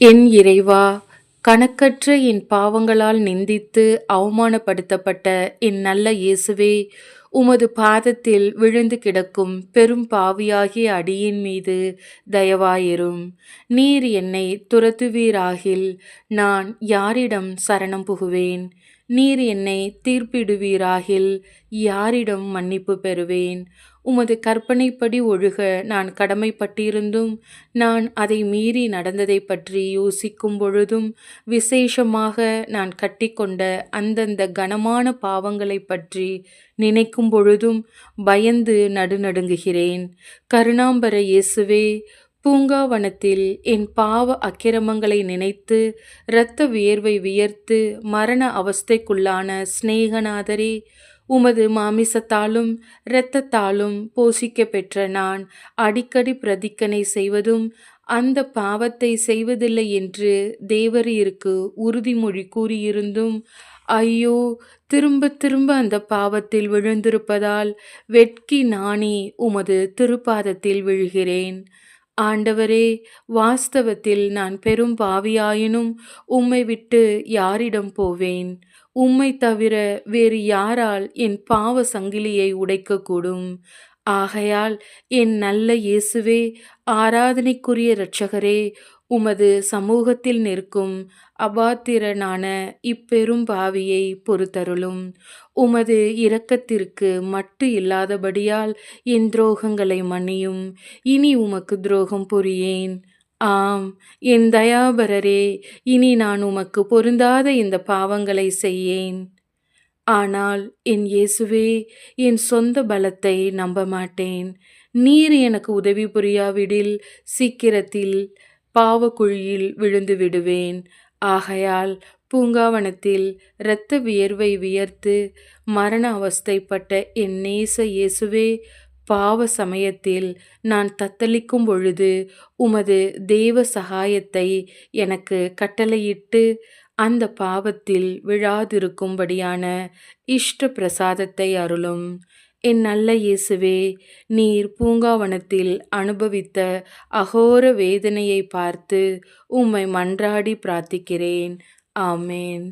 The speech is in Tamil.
என் இறைவா கணக்கற்ற என் பாவங்களால் நிந்தித்து அவமானப்படுத்தப்பட்ட என் நல்ல இயேசுவே உமது பாதத்தில் விழுந்து கிடக்கும் பெரும் பாவியாகிய அடியின் மீது தயவாயிரும். நீர் என்னை துரத்துவீராகில் நான் யாரிடம் சரணம் புகுவேன்? நீர் என்னை தீர்ப்பிடுவீராகில். யாரிடம் மன்னிப்பு பெறுவேன்? உமது கற்பனைப்படி ஒழுக நான் கடமைப்பட்டிருந்தும் நான் அதை மீறி நடந்ததை பற்றி யோசிக்கும் பொழுதும் விசேஷமாக நான் கட்டிக்கொண்ட அந்தந்த கனமான பாவங்களை பற்றி நினைக்கும் பொழுதும் பயந்து நடுநடுங்குகிறேன். கருணாம்பர இயேசுவே பூங்காவனத்தில் என் பாவ அக்கிரமங்களை நினைத்து இரத்த வியர்வை வியர்த்து மரண அவஸ்தைக்குள்ளான சிநேகநாதரே உமது மாமிசத்தாலும் இரத்தத்தாலும் போஷிக்க பெற்ற நான் அடிக்கடி பிரதிக்கனை செய்வதும் அந்த பாவத்தை செய்வதில்லை என்று தேவரீருக்கு உறுதிமொழி கூறியிருந்தும் ஐயோ திரும்ப திரும்ப அந்த பாவத்தில் விழுந்திருப்பதால் வெட்கி நானே உமது திருப்பாதத்தில் விழுகிறேன். ஆண்டவரே வாஸ்தவத்தில் நான் பெரும் பாவியாயினும் உம்மை விட்டு யாரிடம் போவேன்? உம்மை தவிர வேறு யாரால் என் பாவ சங்கிலியை உடைக்கக்கூடும்? ஆகையால் என் நல்ல இயேசுவே ஆராதனைக்குரிய இரட்சகரே உமது சமூகத்தில் நிற்கும் அபாத்திரனான இப்பெரும் பாவியை பொறுத்தருளும். உமது இரக்கத்திற்கு மட்டு இல்லாதபடியால் என் துரோகங்களை மன்னியும். இனி உமக்கு துரோகம் புரியேன். ஆம் என் தயாபரரே இனி நான் உமக்கு பொருந்தாத இந்த பாவங்களை செய்யேன். ஆனால் என் இயேசுவே என் சொந்த பலத்தை நம்ப மாட்டேன் நீர் எனக்கு உதவி புரியாவிடில் சீக்கிரத்தில் பாவக்குழியில் விழுந்து விடுவேன். ஆகையால் பூங்காவனத்தில் இரத்த வியர்வை வியர்த்து மரண அவஸ்தைப்பட்ட என் நேச இயேசுவே பாவ சமயத்தில் நான் தத்தளிக்கும் பொழுது உமது தேவ சகாயத்தை எனக்கு கட்டளையிட்டு அந்த பாவத்தில் விழாதிருக்கும்படியான இஷ்ட பிரசாதத்தை அருளும். என் நல்ல இயேசுவே நீர் பூங்காவனத்தில் அனுபவித்த அகோர வேதனையை பார்த்து உம்மை மன்றாடி பிரார்த்திக்கிறேன். ஆமேன்.